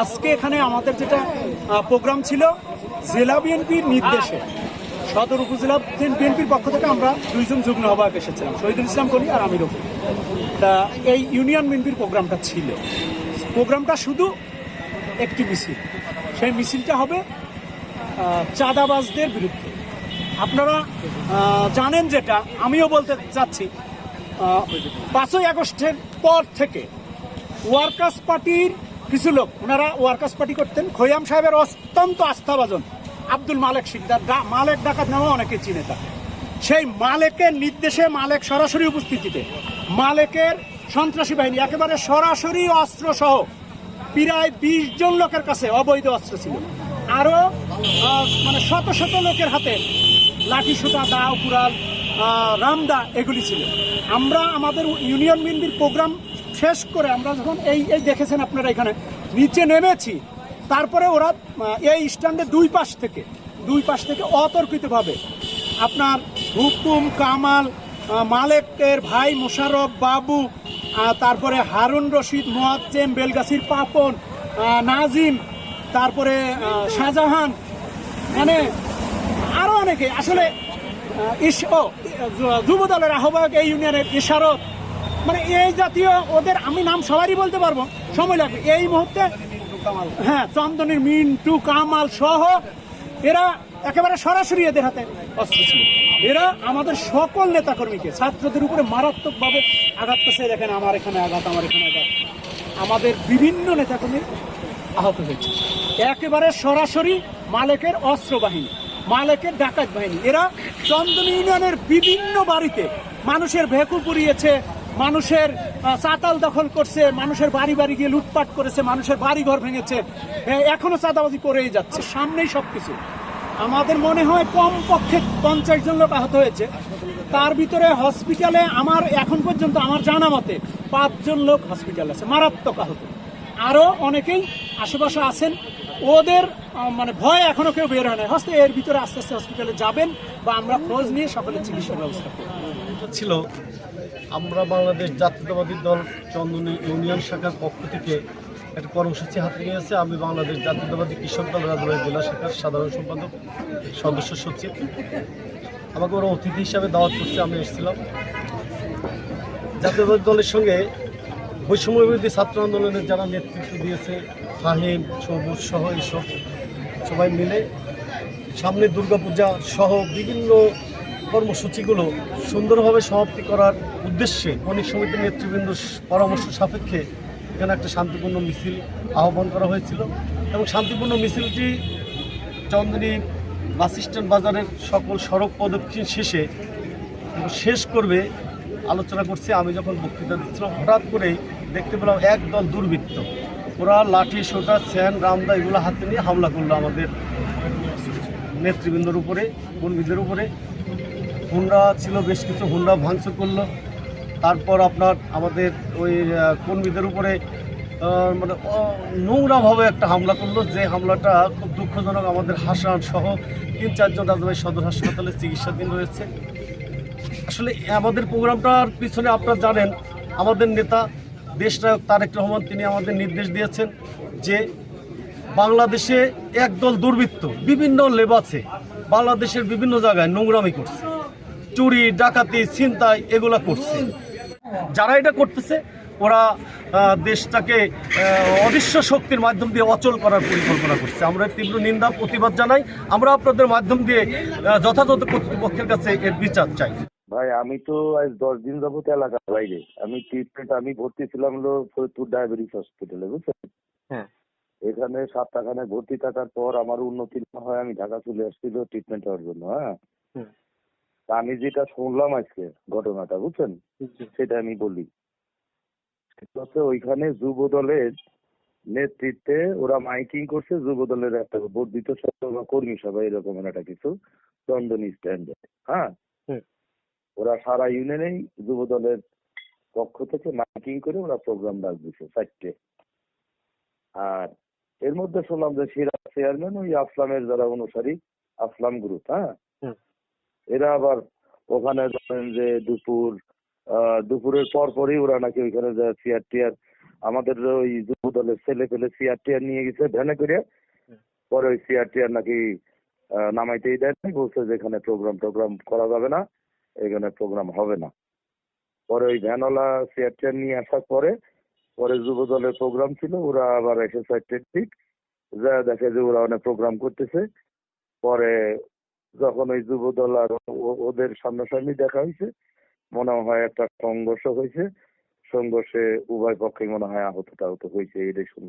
আজকে এখানে আমাদের যেটা প্রোগ্রাম ছিল জেলা বিএনপির নির্দেশে। সদর উপজেলা বিএনপির পক্ষ থেকে আমরা দুইজন যুগ্ম আহ্বায়ক এসেছিলাম, শহীদুল ইসলাম কলি আর আমির রফি তা এই ইউনিয়ন বিএনপির প্রোগ্রামটা ছিল। প্রোগ্রামটা শুধু একটি মিছিল। সেই মিছিলটা হবে চাঁদাবাজদের বিরুদ্ধে। আপনারা জানেন যেটা, আমিও বলতে চাচ্ছি পাঁচই আগস্টের পর থেকে ওয়ার্কার্স পার্টির কিছু লোক ওনারা ওয়ার্কার্স পার্টি করতেন। খৈয়াম সাহেবের অত্যন্ত আস্থাভাজন আব্দুল মালেক সিকদার মালেক ডাকাত নামে অনেকে চিনে তাকে। সেই মালেকের নির্দেশে মালেক সরাসরি উপস্থিতিতে মালেকের সন্ত্রাসী বাহিনী একেবারে সরাসরি অস্ত্র সহ প্রায় বিশ জন লোকের কাছে অবৈধ অস্ত্র ছিল। আরও আহ, মানে শত শত লোকের হাতে লাঠি সুতা দা কুড়াল রামদা এগুলি ছিল। আমরা আমাদের ইউনিয়ন বিন্দির প্রোগ্রাম শেষ করে আমরা যখন এই এই দেখেছেন আপনারা এখানে, নিচে নেমেছি, তারপরে ওরা এই স্ট্যান্ডের দুই পাশ থেকে, দুই পাশ থেকে অতর্কিতভাবে আপনার হুকুম কামাল মালেকের ভাই মোশারফ বাবু তারপরে হারুন রশিদ, মোয়াজ্জেম, বেলগাছির পাপন নাজিম, তারপরে শাহজাহান মানে আরও অনেকে। আসলে ইস যুব দলের আহ্বায়ক এই ইউনিয়নের ইশারত মানে এই জাতীয় ওদের আমি নাম সবারই বলতে পারব। সময় লাগবে। এই মুহূর্তে হ্যাঁ চন্দনের মিন্টু, কামাল সহ এরা একেবারে সরাসরি এদের হাতে। অস্ত্র ছিল এরা আমাদের সকল নেতাকর্মীকে, ছাত্রদের উপরে মারাত্মকভাবে আঘাত করছে। দেখেন আমার এখানে আঘাত, আমার এখানে আঘাত। আমাদের বিভিন্ন নেতাকর্মী আহত হয়েছে। একেবারে সরাসরি মালেকের অস্ত্র বাহিনী, মালেকের ডাকাত বাহিনী। এরা চন্দন ইউনিয়নের বিভিন্ন বাড়িতে মানুষের ভেকু পুড়িয়েছে মানুষের চাতাল দখল করছে, মানুষের বাড়ি বাড়ি গিয়ে লুটপাট করেছে, মানুষের বাড়ি ঘর ভেঙেছে এখনও চাঁদাবাজি করেই যাচ্ছে, সামনেই সব কিছু আমাদের মনে হয় কমপক্ষে পঞ্চাশ জন লোক আহত হয়েছে। তার ভিতরে হসপিটালে আমার, এখন পর্যন্ত আমার জানা মতে পাঁচজন লোক হসপিটাল আছে, মারাত্মক আহত। আরও অনেকেই আশেপাশে আছেন। ওদের মানে ভয় এখনও কেউ বের হয় না হস্তে এর ভিতরে আস্তে আস্তে হসপিটালে যাবেন বা আমরা খোঁজ নিয়ে সকলের চিকিৎসার ব্যবস্থা করব। এটা ছিল, আমরা বাংলাদেশ জাতীয়তাবাদী দল চন্দনী ইউনিয়ন শাখার পক্ষ থেকে একটা কর্মসূচি হাতে নিয়েছে। আমি বাংলাদেশ জাতীয়তাবাদী কৃষক দল রাজবাড়ী জেলা শাখার সাধারণ সম্পাদক, সদস্য সচিব। আমাকে ওরা অতিথি হিসাবে দাওয়াত করছে, আমি এসেছিলাম। জাতীয়তাবাদী দলের সঙ্গে বৈষম্যবিরোধী ছাত্র আন্দোলনের যারা নেতৃত্ব দিয়েছে, ফাহিম, সবুজ সহ এইসব সবাই মিলে সামনে দুর্গাপূজা সহ বিভিন্ন কর্মসূচিগুলো সুন্দরভাবে সমাপ্তি করার উদ্দেশ্যে অনেক সমিতির নেতৃবৃন্দ পরামর্শ সাপেক্ষে এখানে একটা শান্তিপূর্ণ মিছিল আহ্বান করা হয়েছিল এবং শান্তিপূর্ণ মিছিলটি চন্দনী বাস স্ট্যান্ড বাজারের সকল সড়ক প্রদক্ষিণ শেষে শেষ করবে আলোচনা করছে। আমি যখন বক্তৃতা দিচ্ছিলাম, হঠাৎ করেই দেখতে পেলাম একদল দুর্বৃত্ত। ওরা লাঠি, সোটা স্যান রামদা এগুলো হাতে নিয়ে হামলা করল আমাদের নেতৃবৃন্দর উপরে, কর্মীদের উপরে। হুন্ডা ছিল, বেশ কিছু হুন্ডা ভাঙচুর করল। তারপর আপনার আমাদের ওই কর্মীদের উপরে মানে নোংরাভাবে একটা হামলা করল। যে হামলাটা খুব দুঃখজনক আমাদের হাসান সহ তিন চারজন রাজবাড়ী সদর হাসপাতালে চিকিৎসাধীন রয়েছে। আসলে আমাদের প্রোগ্রামটার পিছনে আপনারা জানেন, আমাদের নেতা দেশনায়ক তারেক রহমান, তিনি আমাদের নির্দেশ দিয়েছেন যে বাংলাদেশে একদল দুর্বৃত্ত, বিভিন্ন লেবাসে বাংলাদেশের বিভিন্ন জায়গায় নোংরামি করছে। চুরি ডাকাতি ছিনতাই এগুলা করছে। যারা এটা করতেছে ওরা আহ, দেশটাকে আহ, অদৃশ্য শক্তির মাধ্যম দিয়ে অচল করার পরিকল্পনা করছে। আমরা তীব্র নিন্দা প্রতিবাদ জানাই। আমরা আপনাদের মাধ্যম দিয়ে যথাযথ কর্তৃপক্ষের কাছে এর বিচার চাই। ভাই আমি তো আজ দশ দিন যাবত এলাকার বাইরে। আমি ট্রিটমেন্ট আমি ভর্তি ছিলাম হলো ফরিদপুর ডায়াবেটিস হসপিটালে বুঝছেন? হ্যাঁ। এখানে সপ্তাহখানে ভর্তি থাকার পর আমার উন্নতি না হয় আমি ঢাকা চলে আসছিল ট্রিটমেন্ট হওয়ার জন্য হ্যাঁ? আমি যেটা শুনলাম আজকে ঘটনাটা বুঝছেন? সেটা আমি বলি। হচ্ছে ওইখানে যুব দলের নেতৃত্বে ওরা মাইকিং করছে যুব দলের একটা বর্ধিত সভা বা কর্মী সভা এরকম একটা কিছু চন্দনী স্ট্যান্ডে হ্যাঁ? ওরা সারা ইউনিয়নেই যুব দলের পক্ষ থেকে মাইকিং করে ওরা প্রোগ্রাম ডাক দিছে চারটে। আর এর মধ্যে শুনলাম যে সিরাজ চেয়ারম্যান ওই আসলামের যারা অনুসারী আসলাম গ্রুপ হ্যাঁ। এরা আবার ওখানে ধরেন যে দুপুর আহ, দুপুরের পর পরই ওরা নাকি ওইখানে চেয়ার টিয়ার আমাদের ওই যুব দলের ছেলে পেলে চেয়ার টিয়ার নিয়ে গেছে ভ্যানে করে। পরে ওই চেয়ার টিয়ার নাকি নামাইতেই দেয় নাই বলছে যে এখানে প্রোগ্রাম টোগ্রাম করা যাবে না এখানে প্রোগ্রাম হবে না। পরে ওই ভ্যানওয়ালা চেয়ার টিয়ার নিয়ে আসার পরে পরে যুব দলের প্রোগ্রাম ছিল ওরা আবার এসে চারটের ঠিক যা দেখে যে ওরা অনেক প্রোগ্রাম করতেছে। পরে যখন ওই যুব দল আর ওদের সামনাসামনি দেখা হয়েছে, মনে হয় একটা সংঘর্ষ হয়েছে। সংঘর্ষে উভয় পক্ষে মনে হয় আহত টাহত হয়েছে, এটাই শুনলাম।